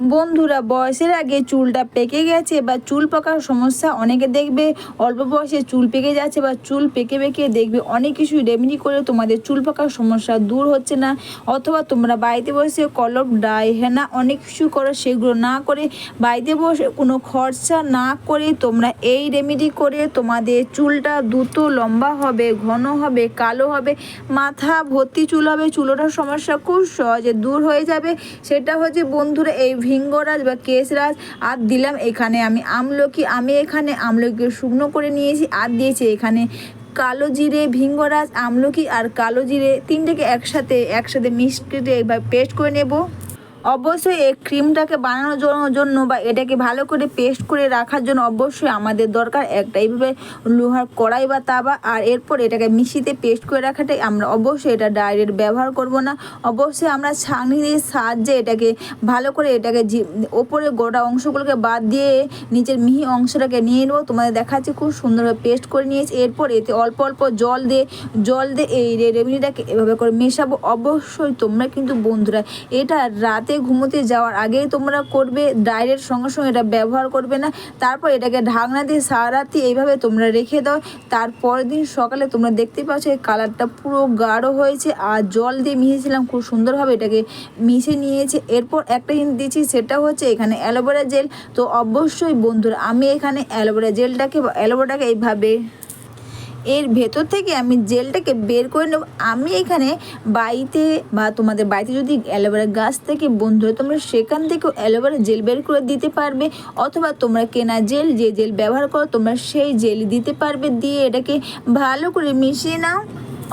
বন্ধুরা, বয়সের আগে চুলটা পেকে গেছে বা চুল পাকার সমস্যা অনেকে দেখবে। অল্প বয়সে চুল পেকে যাচ্ছে বা চুল পেকে পেকে দেখবে। অনেক কিছু রেমেডি করে তোমাদের চুল পাকার সমস্যা দূর হচ্ছে না। অথবা তোমরা বাড়িতে বসে কলপ, ডাই, হেনা অনেক কিছু করো, সেগুলো না করে বাড়িতে বসে কোনো খরচা না করে তোমরা এই রেমেডি করে তোমাদের চুলটা দ্রুত লম্বা হবে, ঘন হবে, কালো হবে। মাথা ভর্তি চুল হবে, চুলোটার সমস্যা খুব সহজে দূর হয়ে যাবে। সেটা হচ্ছে বন্ধুরা, এই ভিঙ্গরাজ বা কেশরাজ, আর দিলাম এখানে আমি আমলকি। আমি এখানে আমলকি শুকনো করে নিয়েছি, আর দিয়েছি এখানে কালো জিরে, ভিঙ্গরাজ, আমলকি আর কালো জিরে। তিনটাকে একসাথে একসাথে মিক্সড এবার পেস্ট করে নেব। অবশ্যই এই ক্রিমটাকে বানানোর জন্য- বা এটাকে ভালো করে পেস্ট করে রাখার জন্য অবশ্যই আমাদের দরকার একটা এইভাবে লোহার কড়াই বা তাবা। আর এরপর এটাকে মিশিতে পেস্ট করে রাখাটাই আমরা অবশ্যই এটা ডাইরেক্ট ব্যবহার করব না। অবশ্যই আমরা ছাঁকনির সাহায্যে এটাকে ভালো করে এটাকে ওপরে গোটা অংশগুলোকে বাদ দিয়ে নিচের মিহি অংশটাকে নিয়ে নেব। তোমাদের দেখাচ্ছে খুব সুন্দরভাবে পেস্ট করে নিয়েছি। এরপর এতে অল্প অল্প জল দিয়ে জল দিয়ে এই রেমেডিটাকে এভাবে করে মেশাবো। অবশ্যই তোমরা কিন্তু বন্ধুরা এটা রাতে ঘুমোতে যাওয়ার আগেই তোমরা করবে, ডাইরেক্ট সঙ্গে সঙ্গে এটা ব্যবহার করবে না। তারপর এটাকে ঢাকনা দিয়ে সারা রাতি এইভাবে তোমরা রেখে দাও। তারপরের দিন সকালে তোমরা দেখতে পাচ্ছ এই কালারটা পুরো গাঢ় হয়েছে আর জল দিয়ে মিশিয়েছিলাম, খুব সুন্দরভাবে এটাকে মিশে নিয়েছে। এরপর একটা জিনিস দিয়েছি সেটা হচ্ছে এখানে অ্যালোভেরা জেল। তো অবশ্যই বন্ধুরা, আমি এখানে অ্যালোভেরা জেলটাকে অ্যালোভেরাটাকে এইভাবে এর ভেতর থেকে আমি জেলটাকে বের করে নেব। আমি এখানে বাড়িতে বা তোমাদের বাড়িতে যদি অ্যালোভেরা গাছ থেকে বন্ধুরা তোমরা সেখান থেকেও অ্যালোভেরা জেল বের করে দিতে পারবে, অথবা তোমরা কেনা জেল, যে জেল ব্যবহার করো, তোমরা সেই জেল দিতে পারবে। দিয়ে এটাকে ভালো করে মিশিয়ে নাও।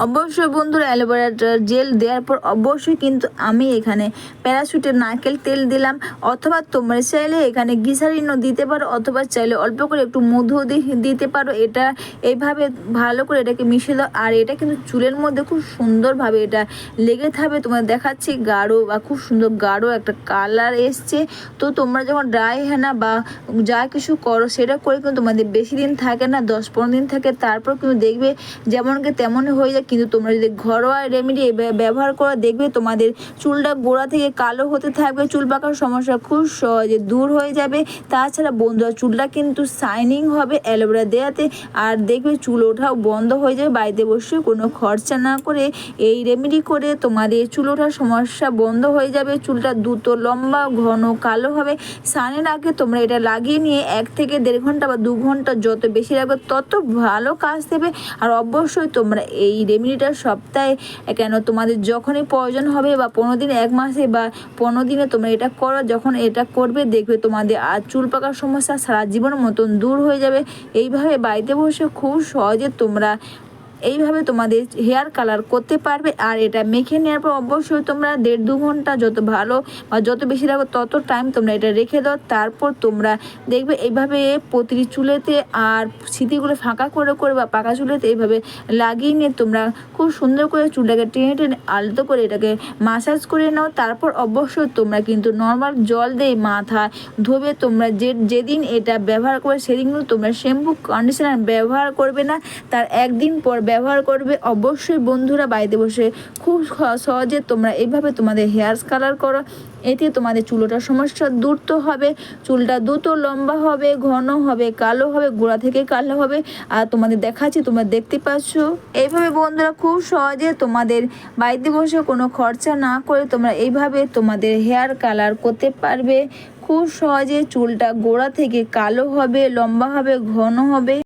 অবশ্যই বন্ধুরা অ্যালোভেরা জেল দেওয়ার পর অবশ্যই কিন্তু আমি এখানে প্যারাশুটের নারকেল তেল দিলাম। অথবা তোমরা চাইলে এখানে গ্লিসারিনও দিতে পারো, অথবা চাইলে অল্প করে একটু মধু দিতে পারো। এটা এইভাবে ভালো করে এটাকে মিশিয়ে দাও। আর এটা কিন্তু চুলের মধ্যে খুব সুন্দরভাবে এটা লেগে থাকবে। তোমাদের দেখাচ্ছি, গাঢ় বা খুব সুন্দর গাঢ় একটা কালার এসছে। তো তোমরা যখন ড্রাই হেনা বা যা কিছু করো, সেটা করে কিন্তু তোমাদের বেশি দিন থাকে না, দশ পনেরো দিন থাকে। তারপর কিন্তু দেখবে যেমনকে তেমনই হয়ে যায়। কিন্তু তোমরা যদি ঘরোয়া রেমেডি ব্যবহার করো দেখবে তোমাদের চুলটা গোড়া থেকে কালো হতে থাকবে, চুল পাকার সমস্যা খুব সহজে দূর হয়ে যাবে। তাছাড়া বন্ধুরা, চুলটা কিন্তু শাইনিং হবে অ্যালোভেরা দেওয়াতে আর দেখবে চুল ওঠাও বন্ধ হয়ে যাবে। বাড়িতে বসে কোনো খরচা না করে এই রেমেডি করে তোমাদের চুল ওঠার সমস্যা বন্ধ হয়ে যাবে। চুলটা দ্রুত লম্বা, ঘন, কালো হবে। স্নানের আগে তোমরা এটা লাগিয়ে নিয়ে এক থেকে দেড় ঘণ্টা বা দু ঘণ্টা যত বেশি রাখবে তত ভালো কাজ দেবে। আর অবশ্যই তোমরা এই রেমেডিটা সপ্তাহে, কেন তোমাদের যখনই প্রয়োজন হবে বা পনেরো দিন, এক মাসে বা পনেরো দিনে তোমরা এটা করো, যখন এটা করবে দেখবে তোমাদের আর চুল পাকার সমস্যা সারা জীবনের মতন দূর হয়ে যাবে। এইভাবে বাড়িতে বসে খুব সহজে তোমরা এইভাবে তোমাদের হেয়ার কালার করতে পারবে আর এটা মেখে নেওয়ার পর অবশ্যই তোমরা দেড় দু ঘণ্টা যত ভালো বা যত বেশি রাখো তত টাইম তোমরা এটা রেখে দাও। তারপর তোমরা দেখবে এইভাবে প্রতিটি চুলেতে আর স্মৃতিগুলো ফাঁকা করে করে বা পাকা চুলেতে এইভাবে লাগিয়ে নিয়ে তোমরা খুব সুন্দর করে চুলটাকে টেনে টেনে আলতো করে এটাকে মাসাজ করে নাও। তারপর অবশ্যই তোমরা কিন্তু নর্মাল জল দিয়ে মাথা ধোবে। তোমরা যে, যেদিন এটা ব্যবহার করবে সেদিন কিন্তু তোমরা শ্যাম্পু কন্ডিশনার ব্যবহার করবে না। তার একদিন পর ব্যবহার করবে, অবশ্যই বন্ধুরা বাড়িতে বসে খুব সহজে তোমরা এইভাবে তোমাদের হেয়ার কালার করো। এতে তোমাদের চুলোটার সমস্যা দূর তো হবে, চুলটা দ্রুত লম্বা হবে, ঘন হবে, কালো হবে, গোড়া থেকে কালো হবে। আর তোমাদের দেখাচ্ছি, তোমরা দেখতে পাচ্ছ। এইভাবে বন্ধুরা খুব সহজে তোমাদের বাড়িতে বসে কোনো খরচা না করে তোমরা এইভাবে তোমাদের হেয়ার কালার করতে পারবে। খুব সহজে চুলটা গোড়া থেকে কালো হবে, লম্বা হবে, ঘন হবে।